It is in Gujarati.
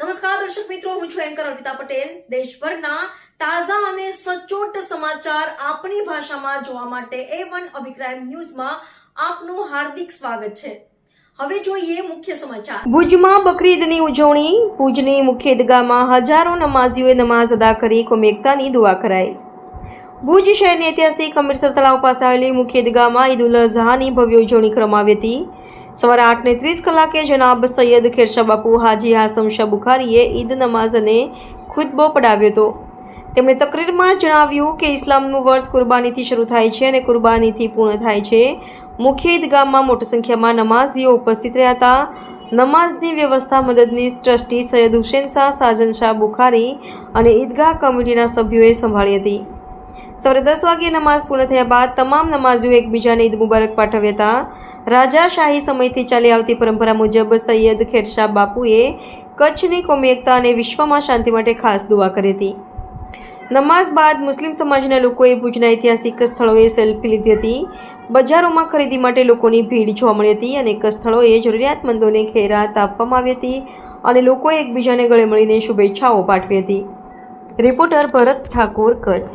નમસ્કાર, દર્શક મિત્રો, હું છું એન્કર અર્પિતા પટેલ. દેશભરના તાજા અને સચોટ સમાચાર આપણી ભાષામાં જોવા માટે એ વન અભિપ્રાય ન્યૂઝમાં આપનું હાર્દિક સ્વાગત છે. હવે જોઈએ મુખ્ય સમાચાર. ભુજમાં બકરી ઈદની ઉજવણી, ભુજની મુખ્ય ઈદગાહમાં હજારો નમાઝીઓએ નમાઝ અદા કરી કોમેકતાની દુઆ કરાઈ. ભુજ શહેરની ઐતિહાસિક અમૃતસર તળાવ પાસે આવેલી મુખ્ય ઈદગાહમાં ઈદ ઉલ અઝહાની ભવ્ય ઉજવણી કરવામાં આવી હતી. સવારે આઠને ત્રીસ કલાકે જનાબ સૈયદ ખેરશા બાપુ હાજી હાસમ શાહ બુખારીએ ઈદ નમાઝ અને ખુતબો પડાવ્યો હતો. તેમણે તકરીરમાં જણાવ્યું કે ઇસ્લામનું વર્ષ કુરબાનીથી શરૂ થાય છે અને કુરબાનીથી પૂર્ણ થાય છે. મુખ્ય ઈદગાહમાં મોટી સંખ્યામાં નમાઝીઓ ઉપસ્થિત રહ્યા હતા. નમાઝની વ્યવસ્થા મદદનીશ ટ્રસ્ટી સૈયદ હુસેન શાહ, સાજન શાહ બુખારી અને ઈદગાહ કમિટીના સભ્યોએ સંભાળી હતી. સવારે દસ વાગ્યે નમાઝ પૂર્ણ થયા બાદ તમામ નમાઝીઓ એકબીજાને ઈદ મુબારક પાઠવ્યા હતા. રાજાશાહી સમયથી ચાલી આવતી પરંપરા મુજબ સૈયદ ખેરશાહ બાપુએ કચ્છની કોમી એકતા અને વિશ્વમાં શાંતિ માટે ખાસ દુઆ કરી હતી. નમાઝ બાદ મુસ્લિમ સમાજના લોકોએ ભુજના ઐતિહાસિક સ્થળોએ સેલ્ફી લીધી હતી. બજારોમાં ખરીદી માટે લોકોની ભીડ જોવા મળી હતી અનેક સ્થળોએ જરૂરિયાતમંદોને ખેરાત આપવામાં આવી હતી અને લોકોએ એકબીજાને ગળે મળીને શુભેચ્છાઓ પાઠવી હતી. રિપોર્ટર ભરત ઠાકોર, કચ્છ.